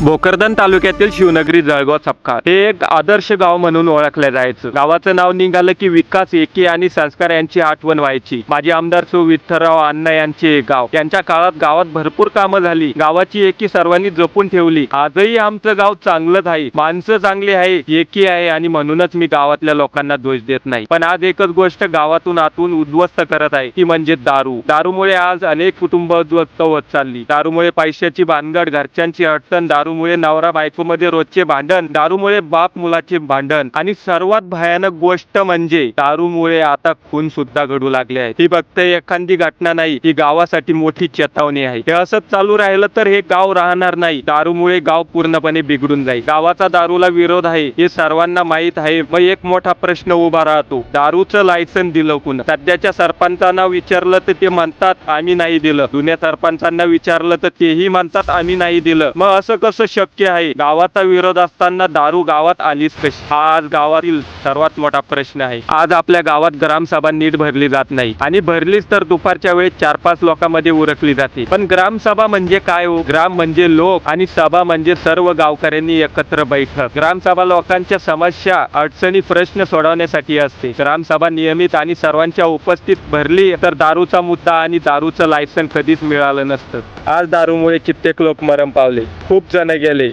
भोकरदन तालुक्यातील शिवनगरी जळगाव चपका हे एक आदर्श गाव म्हणून ओळखलं जायचं. गावाचं नाव निघालं की विकास एकी आणि संस्कार यांची आठवण व्हायची. माजी आमदार सु. विठ्ठलराव अण्णा यांचे गाव. त्यांच्या काळात गावात भरपूर कामं झाली. गावाची एकी सर्वांनी जपून ठेवली. आजही आमचं गाव चांगलंच आहे. माणसं चांगली आहे एकी आहे आणि म्हणूनच मी गावातल्या लोकांना दोष देत नाही. पण आज एकच गोष्ट गावातून आतून उद्ध्वस्त करत आहे. ती म्हणजे दारू. दारूमुळे आज अनेक कुटुंब उद्ध्वस्त होत चालली. दारूमुळे पैशाची भानगड घरच्यांची अडचण दारूमुळे नवरा बायकोमध्ये रोजचे भांडण दारूमुळे बाप मुलाचे भांडण आणि सर्वात भयानक गोष्ट म्हणजे दारूमुळे आता खून सुद्धा घडू लागले आहे ही फक्त एखादी घटना नाही ही गावासाठी मोठी चेतावणी आहे. हे असंच चालू राहिलं तर हे गाव राहणार नाही. दारूमुळे गाव पूर्णपणे बिघडून जाईल. गावाचा दारूला विरोध आहे हे सर्वांना माहीत आहे. मग एक मोठा प्रश्न उभा राहतो. दारूचं लायसन दिलं पुन्हा सध्याच्या सरपंचांना विचारलं तर ते म्हणतात आम्ही नाही दिलं. जुन्या सरपंचांना विचारलं तर तेही म्हणतात आम्ही नाही दिलं. मग असं कसं शक्य आहे. गावाचा विरोध असताना दारू गावात आलीच कशी? हा आज गावातील सर्वात मोठा प्रश्न आहे. आज आपल्या गावात ग्रामसभा नीट भरली जात नाही. आणि भरलीच तर दुपारच्या वेळेस चार पाच लोकांमध्ये उरकली जाते. पण ग्रामसभा म्हणजे काय हो? ग्राम म्हणजे लोक आणि सभा म्हणजे सर्व गावकऱ्यांनी एकत्र बैठक. ग्रामसभा लोकांच्या समस्या अडचणी प्रश्न सोडवण्यासाठी असते. ग्रामसभा नियमित आणि सर्वांच्या उपस्थित भरली तर दारूचा मुद्दा आणि दारूचं लायसन कधीच मिळालं नसतं. आज दारूमुळे कित्येक लोक मरण पावले. खूप जण गेले.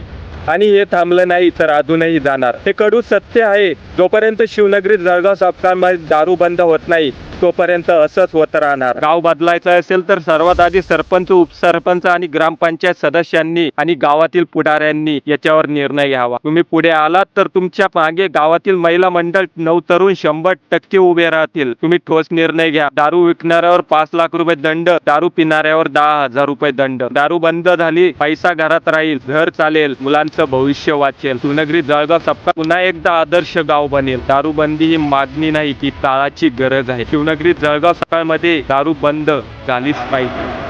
आणि हे थांबलं नाही तर अजूनही जाणार. हे कडू सत्य आहे. जोपर्यंत शिवनगरी जळगाव सप्ताहामध्ये दारू बंद होत नाही तोपर्यंत असंच होत राहणार. गाव बदलायचं असेल तर सर्वात आधी सरपंच उपसरपंच आणि ग्रामपंचायत सदस्यांनी आणि गावातील पुढाऱ्यांनी याच्यावर निर्णय घ्यावा. तुम्ही पुढे आलात तर तुमच्या मागे गावातील महिला मंडळ नऊ तरुण शंभर टक्के उभे राहतील. तुम्ही ठोस निर्णय घ्या. दारू विकणाऱ्यावर पाच लाख रुपये दंड दारू पिणाऱ्यावर दहा हजार रुपये दंड. दारू बंद झाली पैसा घरात राहील घर चालेल मुलांचं भविष्य वाचेल. सुनगरी जळगाव सप्ताह पुन्हा एकदा आदर्श गाव बनेल. दारूबंदी ही मागणी नाही ती काळाची गरज आहे. शिवनगरी जळगाव सकाळमध्ये दारू बंद झालीच पाहिजे.